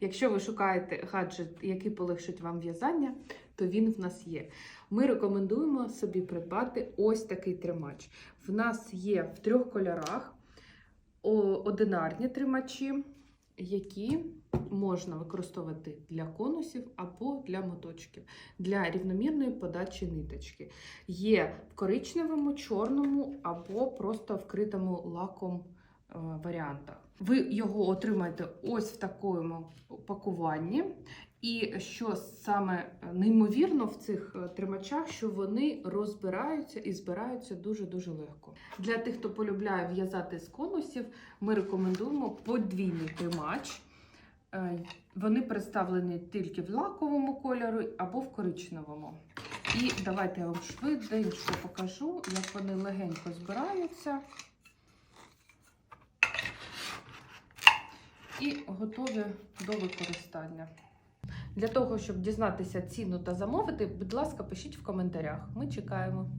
Якщо ви шукаєте гаджет, який полегшить вам в'язання, то він в нас є. Ми рекомендуємо собі придбати ось такий тримач. В нас є в трьох кольорах одинарні тримачі, які можна використовувати для конусів або для моточків, для рівномірної подачі ниточки. Є в коричневому, чорному або просто вкритому лаком варіантах. Ви його отримаєте ось в такому пакуванні. І що саме неймовірно в цих е, тримачах, що вони розбираються і збираються дуже-дуже легко. Для тих, хто полюбляє в'язати з конусів, ми рекомендуємо подвійний тримач. Е, Вони представлені тільки в лаковому кольорі або в коричневому. І давайте я вам швиденько покажу, як вони легенько збираються. І готові до використання. Для того, щоб дізнатися ціну та замовити, будь ласка, пишіть в коментарях. Ми чекаємо.